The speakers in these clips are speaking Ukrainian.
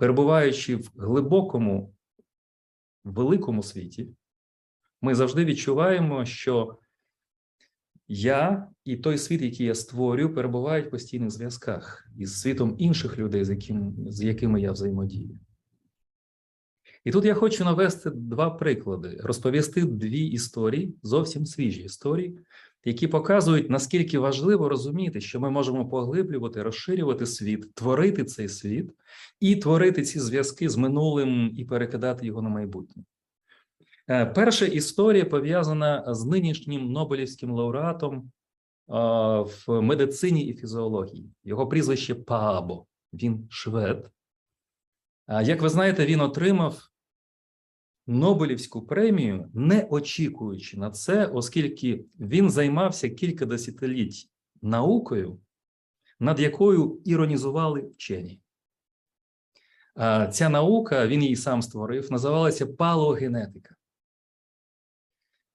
перебуваючи в глибокому, великому світі, ми завжди відчуваємо, що я і той світ, який я створюю, перебувають в постійних зв'язках із світом інших людей, з, яким, з якими я взаємодію. І тут я хочу навести два приклади, розповісти дві історії, зовсім свіжі історії, які показують, наскільки важливо розуміти, що ми можемо поглиблювати, розширювати світ, творити цей світ і творити ці зв'язки з минулим і перекидати його на майбутнє. Е, Перша історія пов'язана з нинішнім Нобелівським лауреатом е, в медицині і фізіології. Його прізвище Паабо. Він швед. А Як ви знаєте, він отримав Нобелівську премію, не очікуючи на це, оскільки він займався кілька десятиліть наукою, над якою іронізували вчені. Ця наука, він її сам створив, називалася палеогенетика.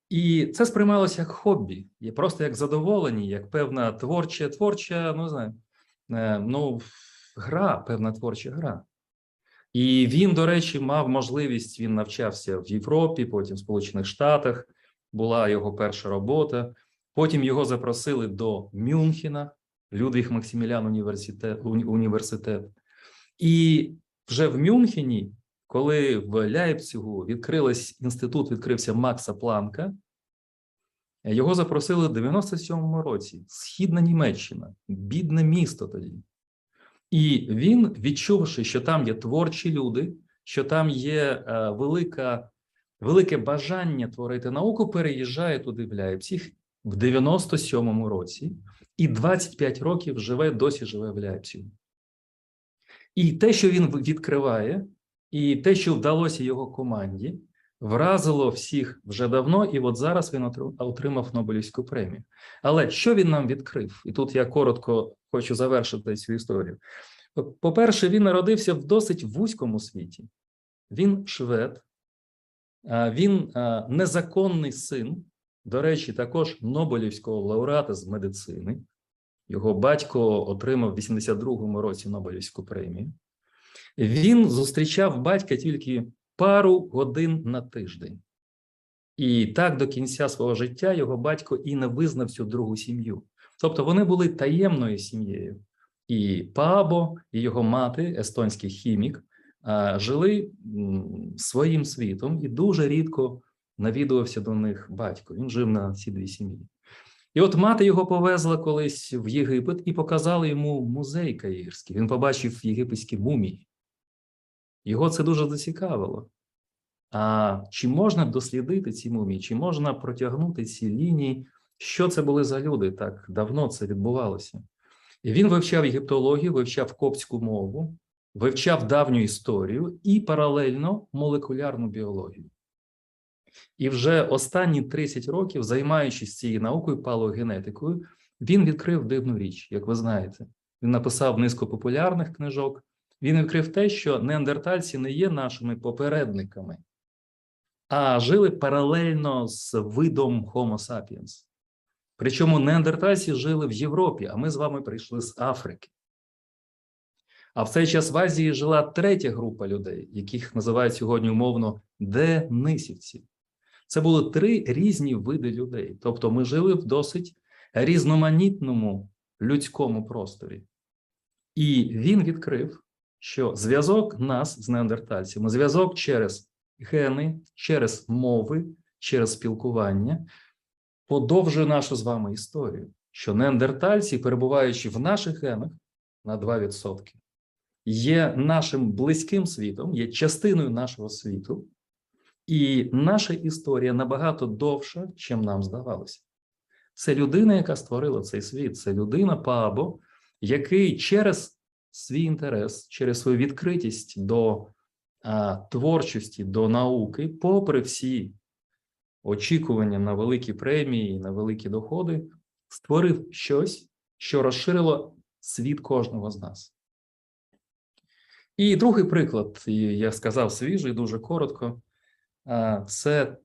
І це сприймалося як хобі, і просто як задоволення, як певна творча, творча, ну знаю, е, ну, гра, певна творча гра. І він, до речі, мав можливість, він навчався в Європі, потім в Сполучених Штатах, була його перша робота. Потім його запросили до Мюнхена, Людвіг Максимілян університет, університет. І вже в Мюнхені, коли в Ляйпцигу відкрилась інститут, відкрився Макса Планка, його запросили в 97-му році. Східна Німеччина, бідне місто тоді. І він, відчувши, що там є творчі люди, що там є е, велика, велике бажання творити науку, переїжджає туди в Ляйпціг в 97-му році і 25 років живе, досі живе в Ляйпцігу. І те, що він відкриває, і те, що вдалося його команді, вразило всіх вже давно, і от зараз він отримав Нобелівську премію. Але що він нам відкрив? І тут я коротко хочу завершити цю історію. По-перше, він народився в досить вузькому світі. Він швед, він незаконний син, до речі, також Нобелівського лауреата з медицини. Його батько отримав в 82-му році Нобелівську премію. Він зустрічав батька тільки пару годин на тиждень. І так до кінця свого життя його батько і не визнав цю другу сім'ю. Тобто вони були таємною сім'єю. І Пабо, і його мати, естонський хімік, жили своїм світом і дуже рідко навідувався до них батько. Він жив на ці дві сім'ї. І от мати його повезла колись в Єгипет і показала йому музей Каїрський. Він побачив єгипетські мумії. Його це дуже зацікавило. А чи можна дослідити ці мумії, чи можна протягнути ці лінії? Що це були за люди? Так давно це відбувалося. І він вивчав єгиптологію, вивчав коптську мову, вивчав давню історію і паралельно молекулярну біологію. І вже останні 30 років, займаючись цією наукою, палеогенетикою, він відкрив дивну річ, як ви знаєте. Він написав низку популярних книжок. Він відкрив те, що неандертальці не є нашими попередниками, а жили паралельно з видом Homo sapiens. Причому неандертальці жили в Європі, а ми з вами прийшли з Африки. А в цей час в Азії жила третя група людей, яких називають сьогодні умовно денисівці. Це були три різні види людей. Тобто ми жили в досить різноманітному людському просторі. І він відкрив, що зв'язок нас з неандертальцями, зв'язок через гени, через мови, через спілкування подовжує нашу з вами історію, що неандертальці, перебуваючи в наших генах на 2%, є нашим близьким світом, є частиною нашого світу, і наша історія набагато довша, чим нам здавалося. Це людина, яка створила цей світ, це людина Пабо, який через свій інтерес, через свою відкритість до а, творчості, до науки, попри всі очікування на великі премії, на великі доходи, створив щось, що розширило світ кожного з нас. І другий приклад, я сказав свіжий, дуже коротко. Це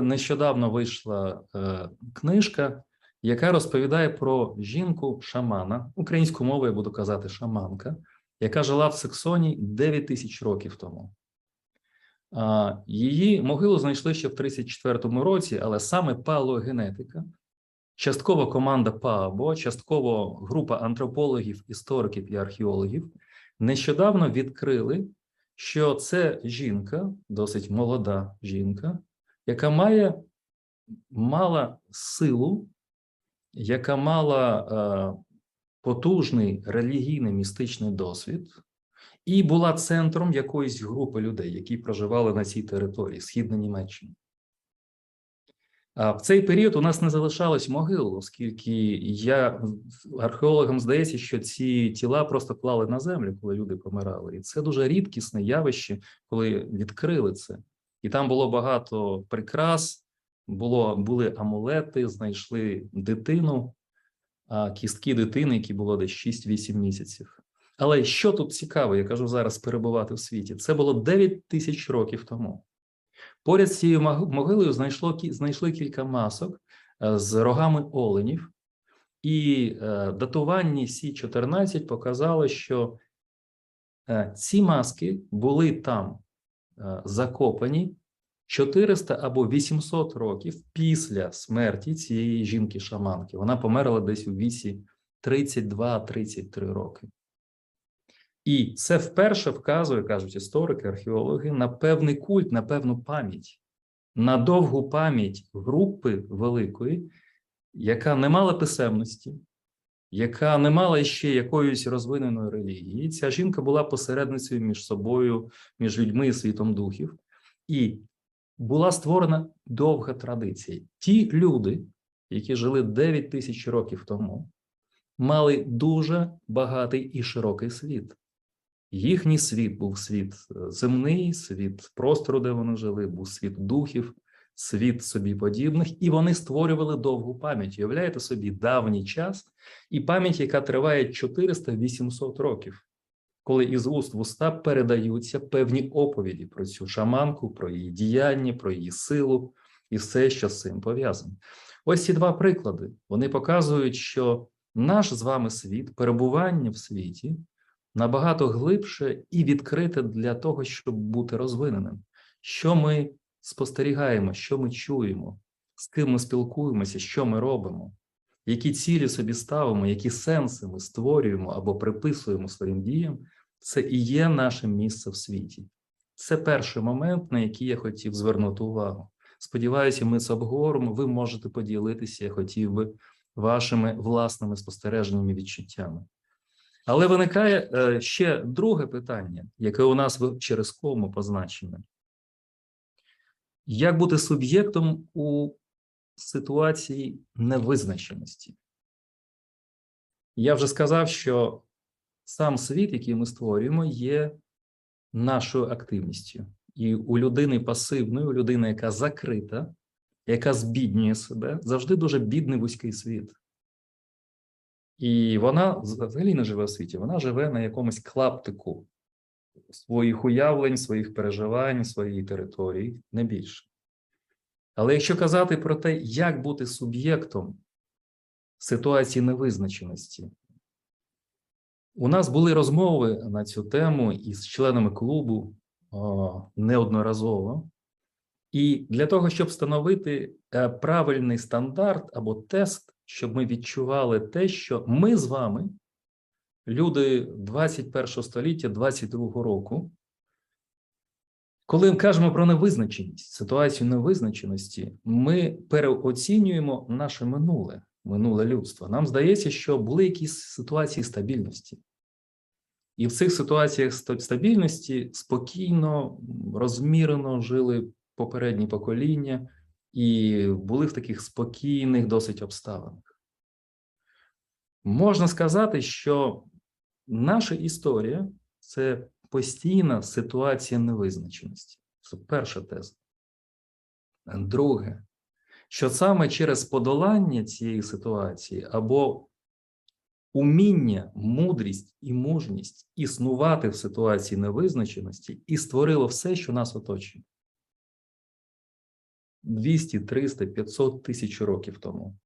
нещодавно вийшла е, книжка, яка розповідає про жінку шамана. Українською мовою я буду казати шаманка, яка жила в Саксоні 9 тисяч років тому. Її могилу знайшли ще в 34-му році, але саме палеогенетика, частково команда ПААБО, частково група антропологів, істориків і археологів нещодавно відкрили, що це жінка, досить молода жінка, яка має мала силу, яка мала е, потужний релігійний містичний досвід, і була центром якоїсь групи людей, які проживали на цій території, східна Німеччина. А в цей період у нас не залишалось могил, оскільки я археологам здається, що ці тіла просто клали на землю, коли люди помирали. І це дуже рідкісне явище, коли відкрили це. І там було багато прикрас, було, були амулети, знайшли дитину, кістки дитини, які було десь 6-8 місяців. Але що тут цікаво, я кажу зараз перебувати в світі, це було 9 тисяч років тому. Поряд з цією могилою знайшло, знайшли кілька масок е, з рогами оленів, і е, датування Сі 14 показало, що е, ці маски були там закопані 400 або 800 років після смерті цієї жінки-шаманки. Вона померла десь у віці 32-33 роки. І це вперше вказує, кажуть історики, археологи, на певний культ, на певну пам'ять, на довгу пам'ять групи великої, яка не мала писемності, яка не мала ще якоїсь розвиненої релігії. Ця жінка була посередницею між собою, між людьми і світом духів, і була створена довга традиція. Ті люди, які жили 9 тисяч років тому, мали дуже багатий і широкий світ. Їхній світ був світ е, земний, світ простору, де вони жили, був світ духів, світ собі подібних, і вони створювали довгу пам'ять. Уявляєте собі давній час і пам'ять, яка триває 400-800 років, коли із уст в уста передаються певні оповіді про цю шаманку, про її діяння, про її силу і все, що з цим пов'язано. Ось ці два приклади. Вони показують, що наш з вами світ, перебування в світі набагато глибше і відкрите для того, щоб бути розвиненим. Що ми спостерігаємо, що ми чуємо, з ким ми спілкуємося, що ми робимо, які цілі собі ставимо, які сенси ми створюємо або приписуємо своїм діям, це і є наше місце в світі. Це перший момент, на який я хотів звернути увагу. Сподіваюся, ми це обговоримо. Ви можете поділитися, я хотів би вашими власними спостереженнями відчуттями. Але виникає е, ще друге питання, яке у нас через кому позначене. Як бути суб'єктом у ситуації невизначеності? Я вже сказав, що сам світ, який ми створюємо, є нашою активністю. І у людини пасивної, у людини, яка закрита, яка збіднює себе, завжди дуже бідний вузький світ. І вона взагалі не живе у світі, вона живе на якомусь клаптику своїх уявлень, своїх переживань, своєї території, не більше. Але якщо казати про те, як бути суб'єктом ситуації невизначеності, у нас були розмови на цю тему із членами клубу неодноразово. І для того, щоб встановити е, правильний стандарт або тест щоб ми відчували те, що ми з вами, люди 21 століття, 22 року, коли ми кажемо про невизначеність, ситуацію невизначеності, ми переоцінюємо наше минуле, минуле людство. Нам здається, що були якісь ситуації стабільності. І в цих ситуаціях стабільності спокійно, розмірено жили попередні покоління і були в таких спокійних досить обставинах. Можна сказати, що наша історія це постійна ситуація невизначеності. Це перша теза. Друге, що саме через подолання цієї ситуації або уміння, мудрість і мужність існувати в ситуації невизначеності і створило все, що нас оточує. 200, 300, 500 тисяч років тому.